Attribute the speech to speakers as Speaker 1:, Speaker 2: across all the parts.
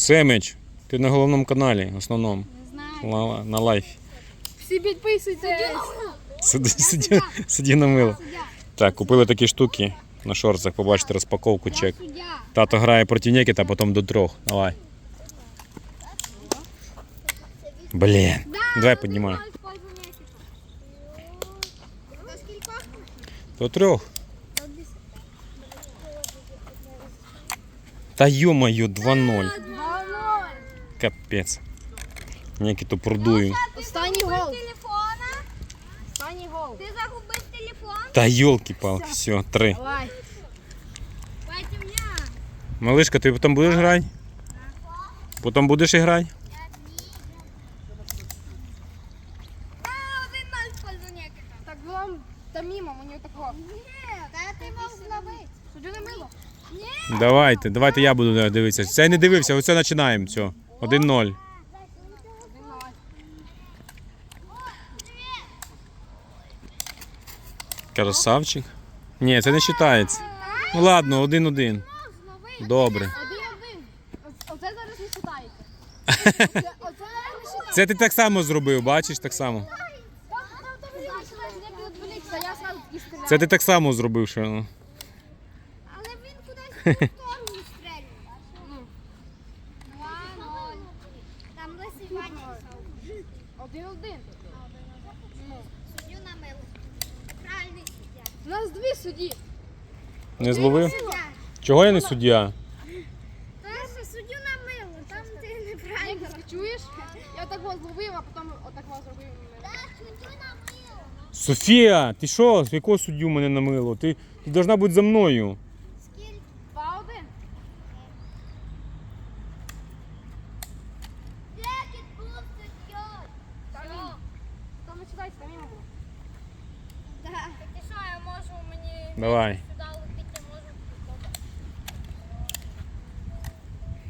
Speaker 1: Семич, ти на головному каналі, основному.
Speaker 2: Не знаю.
Speaker 1: На, на лайфі.
Speaker 2: Всі підписуйтесь.
Speaker 1: Сиди, сиди, сиди на мило. Так, купили такі штуки на шорцах, побачите розпаковку, чек.
Speaker 2: Суддя.
Speaker 1: Тато грає проти Нікіта, потім до трьох. Давай. Блін. Давай піднімай.
Speaker 2: До скількох?
Speaker 1: До трьох.
Speaker 2: До десяти.
Speaker 1: Та йо-моє, 2-0.
Speaker 2: Два ноль.
Speaker 1: Капець. Продую.
Speaker 2: Останній гол. Останній гол.
Speaker 3: Ти загубив телефон?
Speaker 1: Та йолки-палки, все, три.
Speaker 2: Давай.
Speaker 1: Малишка, ти потім будеш грати? Потім будеш грати?
Speaker 2: Так вам та мимо мені такого.
Speaker 3: Ні, та ти мав зловити.
Speaker 2: Суддю не мило.
Speaker 1: Давайте, давайте я буду дивитися. Це я не дивився, оце починаємо. Все. 1-0.
Speaker 2: Один ноль.
Speaker 1: Красавчик. Ні, це не вважається. Ну ладно, 1-1. Добре.
Speaker 2: Один-один. Оце зараз не читаєте.
Speaker 1: Це ти так само зробив, бачиш, так само. Це ти так само зробив, що.
Speaker 3: Але він кудись
Speaker 2: Дві судді.
Speaker 1: Не зловив? Чого я не суддя?
Speaker 3: Перше, суддю на милу. Там ти неправильно.
Speaker 2: Ти чуєш? Я так вас зловив, а потім отак вас зробив.
Speaker 3: Суддю на милу.
Speaker 1: Софія, ти що? З якого суддю мене намило? Ти, ти повинна бути за мною.
Speaker 3: Скільки?
Speaker 2: Два-один.
Speaker 3: Декіт був суддєю.
Speaker 2: Там мимо. Там не читайте, там було.
Speaker 3: Так. Ти що, я можу
Speaker 1: Давай.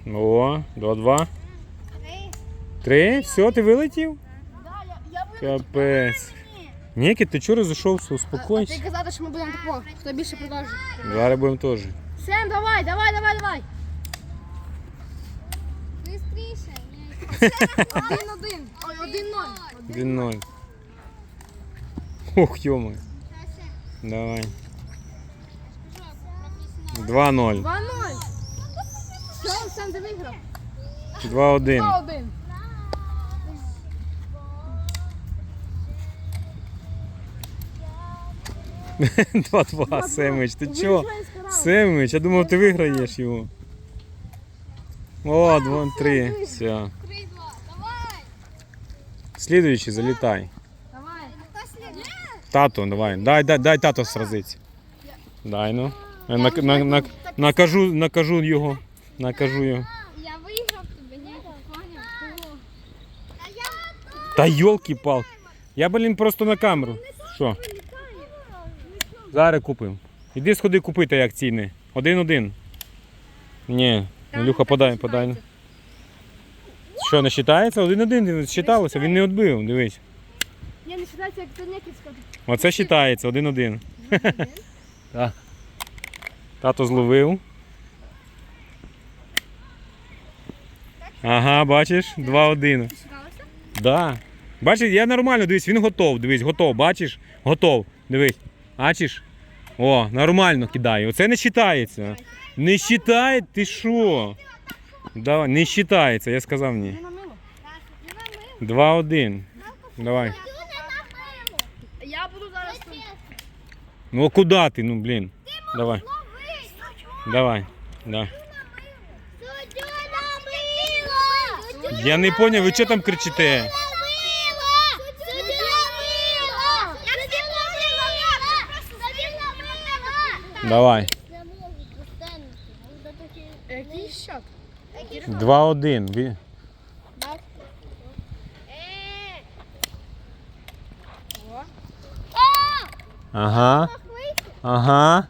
Speaker 1: О, 2-2.
Speaker 3: Три.
Speaker 1: Три? Все, ти вилетів? Капець. Нікіт, ти чого розійшовся?
Speaker 2: А ти
Speaker 1: Успокойся.
Speaker 2: казати, що ми будемо тако, хто більше продовжує.
Speaker 1: Зараз будемо теж.
Speaker 2: Сем, давай, давай, давай, давай.
Speaker 3: Бистріше.
Speaker 2: Один-один. Ой, один-ноль.
Speaker 1: 1-0. Ох, йома. Давай. 2-0.
Speaker 2: Два-ноль. Все, Сем, ти виграв.
Speaker 1: 2-1.
Speaker 2: Два-один.
Speaker 1: Два-два, Семич, ти чого? Семич, я думав, ти виграєш його. О, 2-3. Все.
Speaker 3: Три-два. Давай.
Speaker 1: Слідуючий, залітай.
Speaker 2: Давай.
Speaker 1: Тату, давай. Дай, дай, дай тато сразиться. Дай, ну. Я на, на, на, накажу, накажу його. Накажу його.
Speaker 3: Я виграв тебе, ні? Поняв?
Speaker 1: Та йолки-палки. Я, блін, просто на камеру. Що? Зараз купимо. Іди сходи купити як ціни. Один-один. Ні. Ілюха, подай, подай. Що, не вважається? Один-один не вважалося, він не відбив, дивись.
Speaker 2: Я не вважається, як це Нікітська.
Speaker 1: Оце вважається, один-один. Так. Тато зловив. Ага, бачиш, 2-1. Да. Бачиш, я нормально, дивись, він готов. Дивись, готов, бачиш? Готов. Дивись. Бачиш? О, нормально кидає. Оце не вважається. Не вважає, ти що? Давай, не вважається, я сказав ні.
Speaker 2: Не на
Speaker 1: 2-1. Давай.
Speaker 2: Я буду зараз.
Speaker 1: Ну куди ти? Ну блін. Давай. Давай. Да. Я не поняв, ви що там кричите? Давай.
Speaker 2: Який счет?
Speaker 1: 2-1. Ви- Ага. Ага.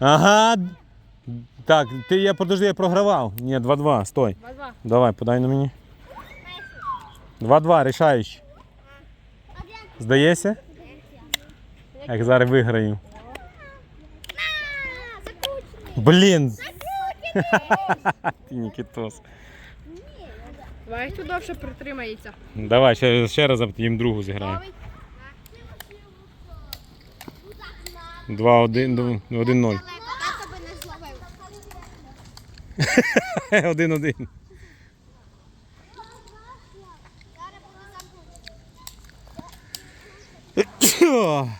Speaker 1: Ага. Так, ти я подожди, я програвав. Ні, 2-2, стой.
Speaker 2: 2-2.
Speaker 1: Давай, подай на мені. 2-2, рішаючий. Здається? Як зараз виграю. Блін. Ти Нікітос.
Speaker 2: Давай хто довше притримається.
Speaker 1: Давай, ще, ще раз їм другу зіграємо.
Speaker 3: 2-1-0.
Speaker 1: 1-1.
Speaker 3: Зараз буду забути.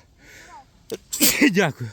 Speaker 1: Дякую.